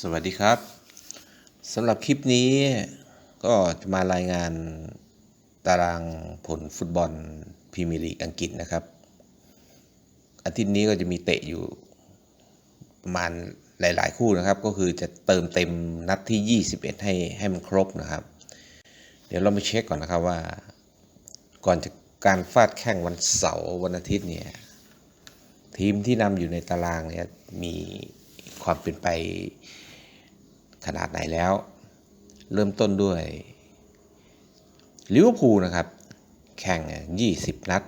สวัสดีครับสำหรับคลิปนี้ก็จะมารายงานตารางผลฟุตบอลพรีเมียร์ลีกอังกฤษนะครับ อาทิตย์นี้ก็จะมีเตะอยู่ประมาณหลาย ๆ คู่นะครับ ก็คือจะเติมเต็มนัดที่ 21 ให้ให้มันครบนะครับ เดี๋ยวเรามาเช็คก่อนนะครับว่า ก่อนจะการฟาดแข่งวันเสาร์วันอาทิตย์เนี่ยทีมที่นำอยู่ในตารางเนี่ยมีความเป็นไป ขนาดไหนแล้ว เริ่มต้นด้วยลิเวอร์พูลนะครับ แข่ง 20 นัด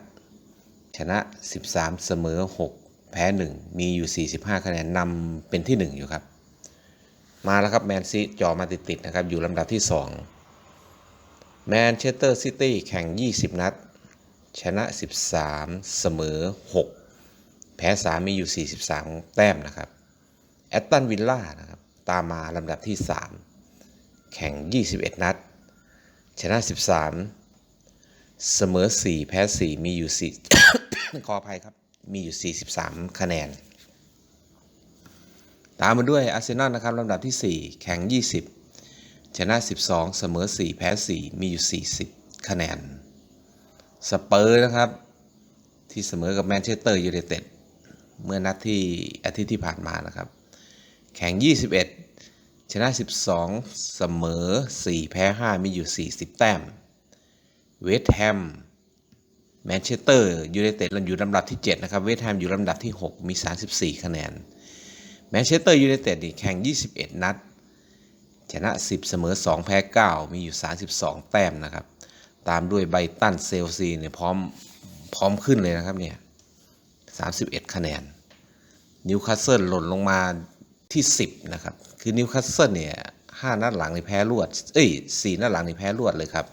ชนะ 13 เสมอ 6 แพ้ 1 มีอยู่ 45 คะแนนนำเป็นที่ 1 อยู่ครับ มาแล้วครับแมนซีจอมาติดๆนะครับ อยู่ลำดับที่ 2 แมนเชสเตอร์ซิตี้แข่ง 20 นัด ชนะ 13 เสมอ 6 แพ้ 3 มีอยู่ 43 แต้มนะครับแอตตันวิลล่านะครับ ตามมาลำดับที่ 3 แข่ง 21 นัด ชนะ 13 เสมอ 4 แพ้ 4 มีอยู่4ขออภัยครับ มีอยู่ 43 คะแนน ตามมาด้วยอาร์เซนอลนะครับลำดับที่ 4 แข่ง 20 ชนะ 12 เสมอ 4 แพ้ 4 มีอยู่ 40 คะแนน สเปอร์นะครับ ที่เสมอกับแมนเชสเตอร์ยูไนเต็ดเมื่อนัดที่อาทิตย์ที่ผ่านมานะครับ แข่ง 21 ชนะ 12 เสมอ 4 แพ้ 5 มีอยู่ 40 แต้ม เวสต์แฮม แมนเชสเตอร์ยูไนเต็ดอยู่ลำดับที่ 7 นะครับ เวสต์แฮมอยู่ลำดับที่ 6 มี 34 คะแนน แมนเชสเตอร์ยูไนเต็ดแข่ง 21 นัด ชนะ 10 เสมอ 2 แพ้ 9 มีอยู่ 32 แต้มนะครับ ตามด้วยไบตันเซลซีเนี่ยพร้อมพร้อมขึ้นเลยนะครับเนี่ย 31 คะแนน นิวคาสเซิลหล่นลงมา ที่ 10 นะครับ คือนิวคาสเซิลเนี่ย5นัดหลังในแพ้รวด เอ้ย4นัดหลังในแพ้รวดเลยครับ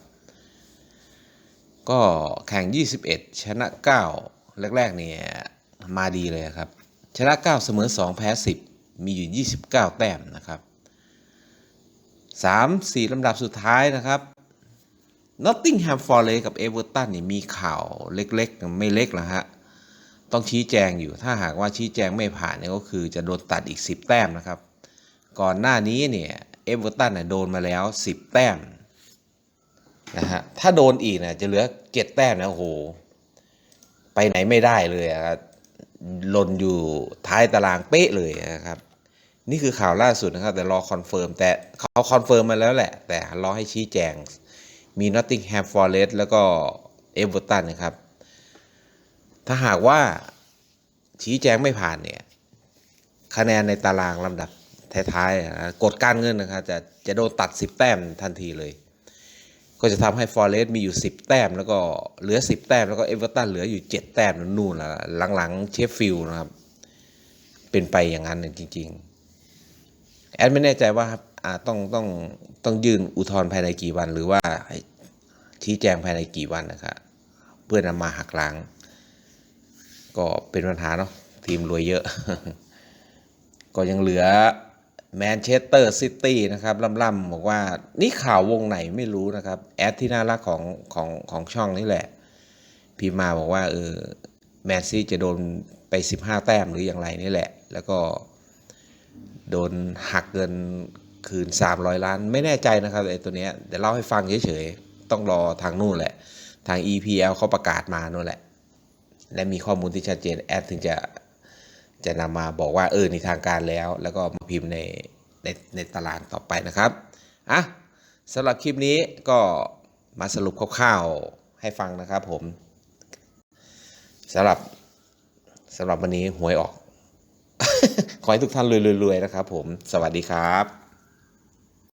ก็แข่ง 21 ชนะ 9 แรกๆเนี่ยมาดีเลยครับ ชนะ 9 เสมอ 2 แพ้ 10 มีอยู่ 29 แต้มนะครับ 3 4ลำดับสุดท้ายนะครับนอตติงแฮมฟอร์เรสกับเอเวอร์ตันนี่มีข่าวเล็กๆ ไม่เล็กนะฮะ ต้องชี้แจงอยู่ ถ้าหากว่าชี้แจงไม่ผ่านเนี่ยก็คือจะโดนตัดอีก 10 แต้มนะครับ ก่อนหน้านี้เนี่ยเอเวอร์ตันเนี่ยโดนมาแล้ว 10 แต้มนะฮะถ้าโดนอีกนะจะเหลือ 7 แต้มนะโอ้โห ไปไหนไม่ได้เลยครับหล่นอยู่ท้ายตารางเป๊ะเลยนะครับ นี่คือข่าวล่าสุดนะครับ แต่รอคอนเฟิร์มแต่เขาคอนเฟิร์มมาแล้วแหละ แต่รอให้ชี้แจง มี Nottingham Forest แล้วก็ Everton นะครับ ถ้าหากว่าชี้แจงไม่ผ่านเนี่ยคะแนนในตารางลำดับท้ายๆนะกฎการเงินนะครับจะจะโดนตัด 10 แต้มทันทีเลย ก็จะทำให้ Forest มีอยู่ 10 แต้ม แล้วก็เหลือ 10 แต้ม แล้วก็ Everton เหลืออยู่ 7 แต้มนู่นละหลังๆเชฟฟิลด์นะครับ เป็นไปอย่างนั้นจริง ๆ แอดไม่แน่ใจว่าต้องต้องต้องยื่นอุทธรณ์ภายในกี่วัน หรือว่าชี้แจงภายในกี่วันนะครับเพื่อนำมาหักล้าง ก็เป็นปัญหาเนาะทีมรวยเยอะ ก็ยังเหลือแมนเชสเตอร์ซิตี้นะครับล่ำๆบอกว่านี่ข่าววงไหนไม่รู้นะครับ แอดที่น่ารักของของของช่องนี่แหละ พิมมาบอกว่าเออแมนซี่จะโดนไป 15 แต้มหรืออย่างไรนี่แหละ แล้วก็โดนหักเงินคืน 300 ล้าน ไม่แน่ใจนะครับไอ้ตัวเนี้ยเดี๋ยวเล่าให้ฟังเฉยๆ ต้องรอทางนู่นแหละ ทาง EPL เขาประกาศมานู่นแหละ และมีข้อมูลที่ชัดเจนแอดถึงจะจะนำมาบอกว่าเออในทางการแล้ว แล้วก็มาพิมพ์ในในในตารางต่อไปนะครับอะสำหรับคลิปนี้ก็มาสรุปคร่าวๆให้ฟังนะครับผมสำหรับสำหรับวันนี้หวยออก ขอให้ทุกท่านรวยๆๆนะครับผม สวัสดีครับ